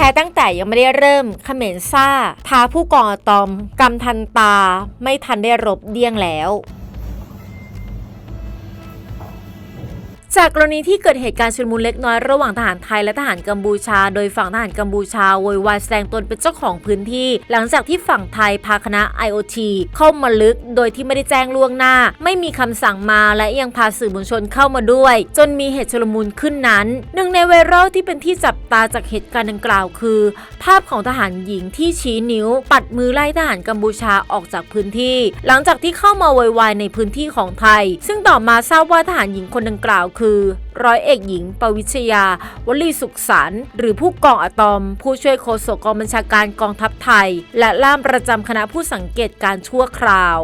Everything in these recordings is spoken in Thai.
พ้ตั้งแต่ยังไม่ได้เริ่มเขมรซ่าท้าผู้กองอะตอมกำทันตา ไม่ทันได้รบเดี่ยงแล้ว จากกรณีที่เกิดเหตุการณ์ชุลมุนเล็กน้อยระหว่างทหารไทยและทหารกัมพูชา โดยฝั่งทหารกัมพูชาโวยวายแสดงตนเป็นเจ้าของพื้นที่ หลังจากที่ฝั่งไทยพาคณะ IOT เข้ามาลึก โดยที่ไม่ได้แจ้งล่วงหน้า ไม่มีคำสั่งมาและยังพาสื่อมวลชนเข้ามาด้วย จนมีเหตุชุลมุนขึ้นนั้น หนึ่งในไวรัลที่เป็นที่จับตาจากเหตุการณ์ดังกล่าวคือ ภาพของทหารหญิงที่ชี้นิ้ว ปัดมือไล่ทหารกัมพูชาออกจากพื้นที่ หลังจากที่เข้ามาโวยวายในพื้นที่ของไทย ซึ่งต่อมาทราบว่าทหารหญิงคนดังกล่าวคือ ร้อยเอกหญิง ปวิชยา วลีสุขสารหรือผู้กองอะตอม ผู้ช่วยโฆษกกองบัญชาการกองทัพไทย และล่ามประจำคณะผู้สังเกตการชั่วคราว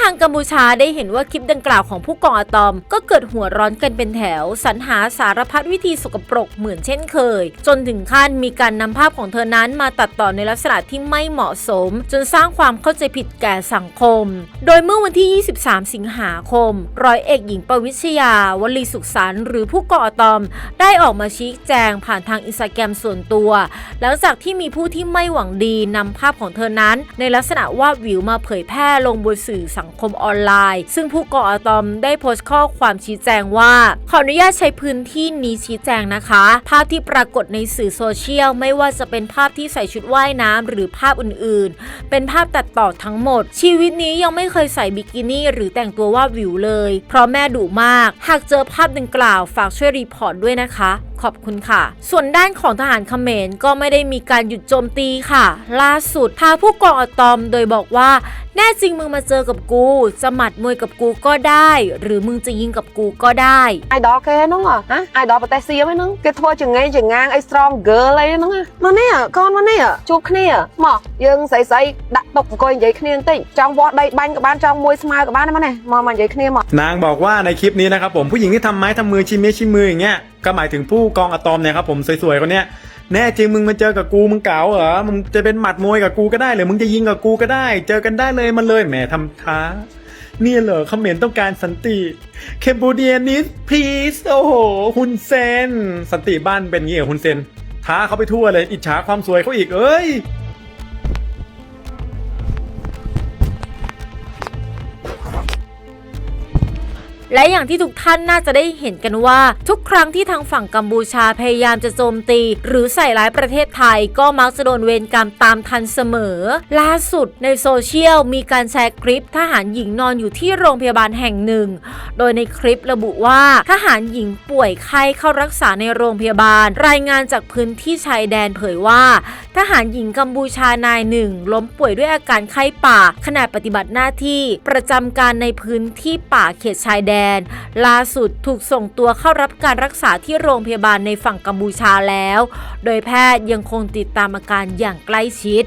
ทางกัมพูชาได้เห็นว่าคลิปดังกล่าวของผู้กองอะตอม ก็เกิดหัวร้อนกันเป็นแถว สรรหาสารพัดวิธีสกปรกเหมือนเช่นเคย จนถึงขั้นมีการนำภาพของเธอนั้นมาตัดต่อในลักษณะที่ไม่เหมาะสม จนสร้างความเข้าใจผิดแก่สังคม โดยเมื่อวันที่ 23 สิงหาคม ร้อยเอกหญิงปวิชยาวลีสุขสันหรือผู้กองอะตอม ได้ออกมาชี้แจงผ่านทางอินสตาแกรมส่วนตัว หลังจากที่มีผู้ที่ไม่หวังดีนำภาพของเธอนั้น ในลักษณะวาดวิวมาเผยแพร่ลงบนสื่อสังคมออนไลน์ ซึ่งผู้ก่ออะตอมได้โพสต์ข้อความชี้แจงว่า ขออนุญาตใช้พื้นที่นี้ชี้แจงนะคะ ภาพที่ปรากฏในสื่อโซเชียล ไม่ว่าจะเป็นภาพที่ใส่ชุดว่ายน้ำหรือภาพอื่นๆ เป็นภาพตัดต่อทั้งหมด ชีวิตนี้ยังไม่เคยใส่บิกินี่หรือแต่งตัวว่าวิวเลย เพราะแม่ดุมาก หากเจอภาพดังกล่าวฝากช่วยรีพอร์ตด้วยนะคะ ขอบคุณค่ะ ส่วนด้านของทหารเขมรก็ไม่ได้มีการหยุดโจมตีค่ะ ล่าสุดทางผู้กองอะตอมโดยบอกว่า แน่จริงมึงมาเจอกับกู สมัดมวยกับกูก็ได้ หรือมึงจะยิงกับกูก็ได้ ai đó kê nó à hả ai đó bà ta xìa với nó cái thua chừng ngay chừng ngang ai strong girl ấy nó à nó nè à, con nó nè à, chụp nè à. mà dương xây xây đặt tục coi vậy kia tinh trong võ đây banh các bạn trong môi smile các bạn nó nè mà mà vậy kia mà นางบอกว่าในคลิปนี้นะครับผมผู้หญิงที่ทำไม้ทำมือชิมเมชิมมืออย่างเงี้ยก็หมายถึงผู้กองอะตอมเนี่ยครับผมสวยๆคนเนี้ย แน่จริงมึงมาเจอกับกูมึงเก๋าเหรอมึงจะเป็นหมัดมวยกับกูก็ได้หรือมึงจะยิงกับกูก็ได้ เจอกันได้เลยมาเลยแหมทำท้าเนี่ยเหรอเขมรต้องการสันติ เคมบูเดียนิสพีซโอ้โหฮุนเซน สันติบ้านเป็นงี้เหรอฮุนเซน ท้าเขาไปทั่วเลย อิจฉาความสวยเขาอีกเอ้ย และอย่างที่ทุกท่านน่าจะได้เห็นกันว่า ทุกครั้งที่ทางฝั่งกัมพูชาพยายามจะโจมตี หรือใส่ร้ายประเทศไทย ก็มักจะโดนเวรกรรมตามทันเสมอ ล่าสุดในโซเชียลมีการแชร์คลิปทหารหญิงนอนอยู่ที่โรงพยาบาลแห่งหนึ่ง โดยในคลิประบุว่าทหารหญิงป่วยไข้เข้ารักษาในโรงพยาบาล รายงานจากพื้นที่ชายแดนเผยว่า ทหารหญิงกัมพูชานายหนึ่งล้มป่วยด้วยอาการไข้ป่าขณะปฏิบัติหน้าที่ประจำการในพื้นที่ป่าเขตชายแดนล่าสุดถูกส่งตัวเข้ารับการรักษาที่โรงพยาบาลในฝั่งกัมพูชาแล้ว โดยแพทย์ยังคงติดตามอาการอย่างใกล้ชิด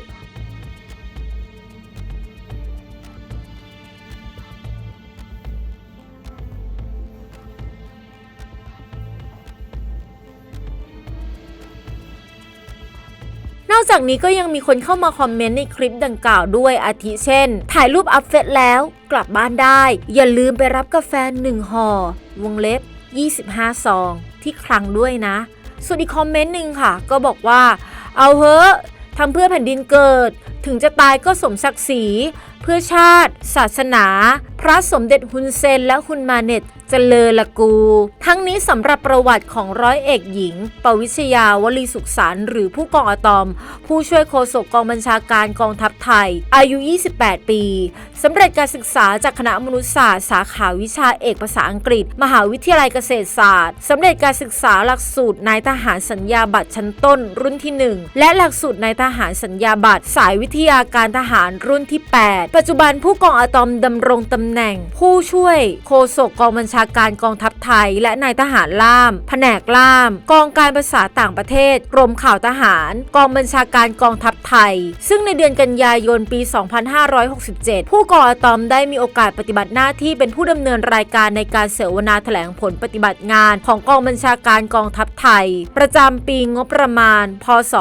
อกจากนี้ก็ยังมีคนเข้ามาคอมเมนต์ในคลิปดังกล่าวด้วยอาทิเช่น ถ่ายรูปอัพเฟซแล้วกลับบ้านได้ อย่าลืมไปรับกาแฟหนึ่งห่อวงเล็บ 25 ซอง ที่คลังด้วยนะ ส่วนอีกคอมเมนต์หนึ่งค่ะ ก็บอกว่า เอาเถอะทำเพื่อแผ่นดินเกิด ถึงจะตายก็สมศักดิ์ศรี เพื่อชาติ ศาสนา พระสมเด็จฮุนเซนและฮุนมาเน็ต เจเลอละกู ทั้งนี้สำหรับประวัติของร้อยเอกหญิง ปวิชยาวลีสุขสันต์หรือผู้กองอะตอม ผู้ช่วยโฆษกกองบัญชาการกองทัพไทย อายุ 28 ปีสำเร็จการศึกษาจากคณะมนุษยศาสตร์ สาขาวิชาเอกภาษาอังกฤษ มหาวิทยาลัยเกษตรศาสตร์สำเร็จการศึกษาหลักสูตรนายทหารสัญญาบัตรชั้นต้น รุ่นที่ 1 และหลักสูตรนายทหารสัญญาบัตรสายวิทยาการทหารรุ่นที่ 8 ปัจจุบันผู้กองอะตอมดำรงตำแหน่ง ผู้ช่วยโฆษกกองบัญชาการกองทัพไทย และนายทหารล่าม แผนกล่าม กองการภาษาต่างประเทศกรมข่าวทหาร กองบัญชาการกองทัพไทย ซึ่งในเดือนกันยายนปี 2567 ผู้ก่ออะตอมได้มีโอกาสปฏิบัติหน้าที่เป็นผู้ดำเนินรายการในการเสวนาแถลงผลปฏิบัติงานของกองบัญชาการกองทัพไทย ประจำปีงบประมาณ พศ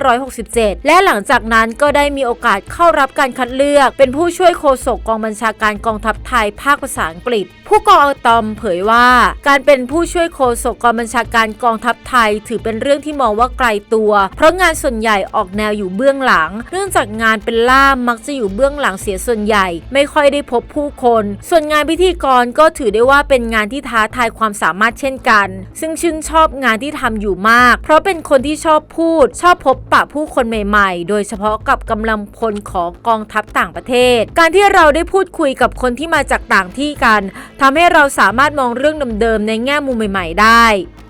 2567 และหลังจากนั้นก็ได้มีโอกาสเข้ารับการคัดเลือก เป็นผู้ช่วยโฆษกกองบัญชาการกองทัพไทยภาคภาษาอังกฤษ ผู้กองอะตอมเผยว่า การเป็นผู้ช่วยโฆษกกองบัญชาการกองทัพไทย ถือเป็นเรื่องที่มองว่าไกลตัว เพราะงานส่วนใหญ่ออกแนวอยู่เบื้องหลัง เนื่องจากงานเป็นล่ามมักจะอยู่เบื้องหลังเสียส่วนใหญ่ ไม่ค่อยได้พบผู้คน ส่วนงานพิธีกรก็ถือได้ว่าเป็นงานที่ท้าทายความสามารถเช่นกัน ซึ่งชื่นชอบงานที่ทำอยู่มาก เพราะเป็นคนที่ชอบพูด ชอบพบปะผู้คนใหม่ ๆ โดยเฉพาะกับกำลังพลของกองทัพต่างประเทศ การที่เราได้พูดคุยกับคนที่มาจากต่างที่กันทำให้เราเราสามารถมองเรื่องเดิมๆในแง่มุมใหม่ ๆ ได้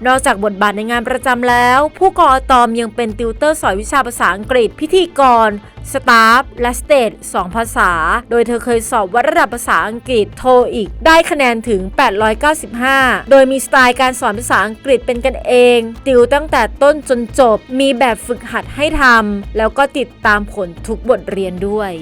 นอกจากบทบาทในงานประจำแล้ว ผู้กองอตอมยังเป็นติวเตอร์สอนวิชาภาษาอังกฤษ พิธีกร สตาฟ และสเตท2ภาษา โดยเธอเคยสอบวัดระดับภาษาอังกฤษโทอีก ได้คะแนนถึง 895 โดยมีสไตล์การสอนภาษาอังกฤษเป็นกันเอง ติวตั้งแต่ต้นจนจบ มีแบบฝึกหัดให้ทำแล้วก็ติดตามผลทุกบทเรียนด้วย